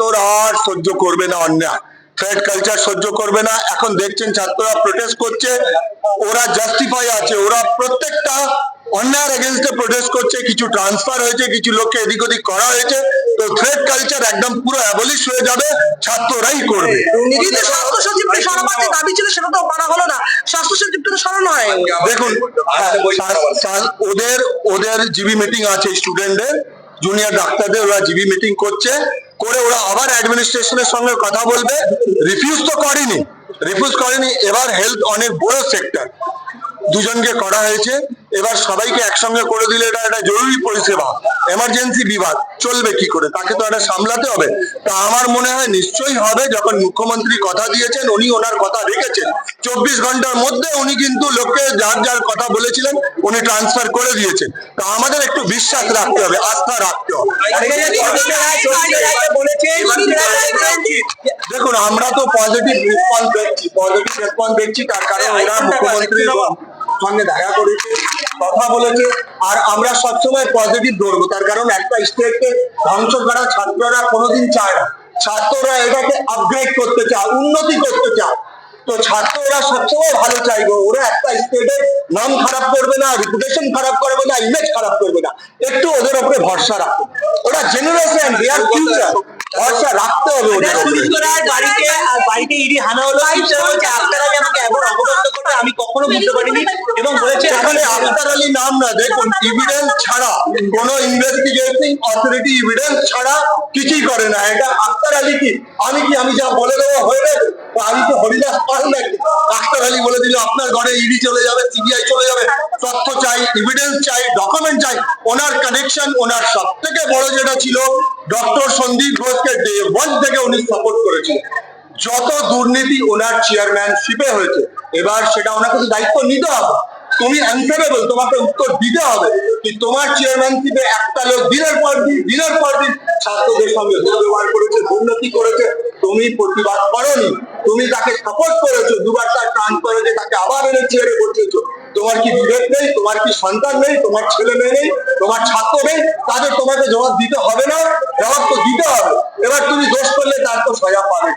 ছাত্ররা আর সহ্য করবে না অন্যায় থ্রেড কালচার সহ্য করবে না। এখন দেখছেন ছাত্ররা প্রোটেস্ট করছে। ওরা জাস্টিফাই আছে। ওরা প্রত্যেকটা অন্যায়ের এগেনস্টে প্রোটেস্ট করছে। কিছু ট্রান্সফার হয়েছে কিছু লোককে এদিক ওদিক করা হয়েছে। তো থ্রেড কালচার একদম পুরো অ্যাবলিশ হয়ে যাবে। ছাত্ররাই করবে। স্বাস্থ্য সচিবকে সরাবার দাবি ছিল সেটা তো করা হলো না। স্বাস্থ্য সচিবকে তো সরানো হয়। দেখুন ওদের ওদের জিবি মিটিং আছে স্টুডেন্টদের জুনিয়র ডাক্তারদের ওরা জিবি মিটিং করছে। করে ওরা আবার অ্যাডমিনিস্ট্রেশনের সঙ্গে কথা বলবে। রিফিউজ তো করেনি। রিফিউজ করেনি। এবার হেলথ অনেক বড় সেক্টর দুজনকে করা হয়েছে। এবার সবাইকে একসঙ্গে করে দিলে এটা একটা জরুরি পরিষেবা। এমার্জেন্সি বিভাগ চলবে কি করে? তাকে তো এটা সামলাতে হবে। তা আমার মনে হয় নিশ্চয়ই হবে যখন মুখ্যমন্ত্রী কথা দিয়েছেন, উনি ওনার কথা রেখেছেন। চব্বিশ ঘণ্টার মধ্যে উনি কিন্তু লোককে যার যার কথা বলেছিলেন, উনি ট্রান্সফার করে দিয়েছেন। তা আমাদের একটু বিশ্বাস রাখতে হবে, আস্থা রাখতে হবে। দেখুন, আমরা তো পজিটিভ রেসপন্স দেখছি পজিটিভ রেসপন্স দেখছি, তার কারণ ওরা মুখ্যমন্ত্রীর সঙ্গে দেখা করেছে কথা বলেছে আর আমরা সবসময় পজিটিভ ধরবো। তার কারণ একটা স্টেটকে ধ্বংস করা ছাত্ররা কোনোদিন চায় না। ছাত্ররা এটাকে আপগ্রেড করতে চায় উন্নতি করতে চায়। তো ছাত্ররা সবসময় ভালো চাইবে। ওরা একটা স্টেটের নাম খারাপ করবে না রিপুটেশন খারাপ করবে না ইমেজ খারাপ করবে না। একটু ওদের উপরে ভরসা রাখো। ওরা জেনারেশন দেয়ার ফিউচার ভরসা রাখতে হবে ওদের বাড়িতে আর বাড়িতে ইডি হানা হলো সিস্টার আমি কখনো বুঝতে পারিনি এবং বলেছে এখানে আখতার আলী নাম না। দেখুন এভিডেন্স ছাড়া কোন ইনভেস্টিগেটিং অথরিটি এভিডেন্স ছাড়া কিছুই করে না। এটা আখতার আলী কি? আমি কি আমি যা বলে দেবো হয়ে যাবে আমি তো হরিদাস পাল নাকি? আখতার আলী বলে দিল আপনার ঘরে ইডি চলে যাবে সিবিআই চলে যাবে। তথ্য চাই এভিডেন্স চাই ডকুমেন্ট চাই। ওনার কানেকশন ওনার সব থেকে বড় যেটা ছিল ডক্টর সন্দীপ ঘোষকে ডে ওয়ান থেকে উনি সাপোর্ট করেছিলেন। যত দুর্নীতি ওনার চেয়ারম্যানশিপে হয়েছে এবার সেটা ওনাকে তো দায়িত্ব নিতে হবে। তুমি অ্যান্সারেবল তোমাকে উত্তর দিতে হবে কি তোমার চেয়ারম্যানশিপে একটা লোক দিনের পর দিন, দিনের পর দিন ছাত্রদের সঙ্গে দুর্ব্যবহার করেছে, দুর্নীতি করেছে, তুমি প্রতিবাদ করনি। তুমি তাকে সাপোর্ট করেছ, দুবার তার ট্রান্সফার হয়েছে তাকে আবার এনে চেয়ারে বসিয়েছো। তোমার কি বিবেক নেই? তোমার কি সন্তান নেই? তোমার ছেলে মেয়ে নেই? তোমার ছাত্র নেই? তাদের তোমাকে জবাব দিতে হবে না, জবাব তো দিতে হবে। এবার তুমি দোষ করলে তার তো সজা পাবে।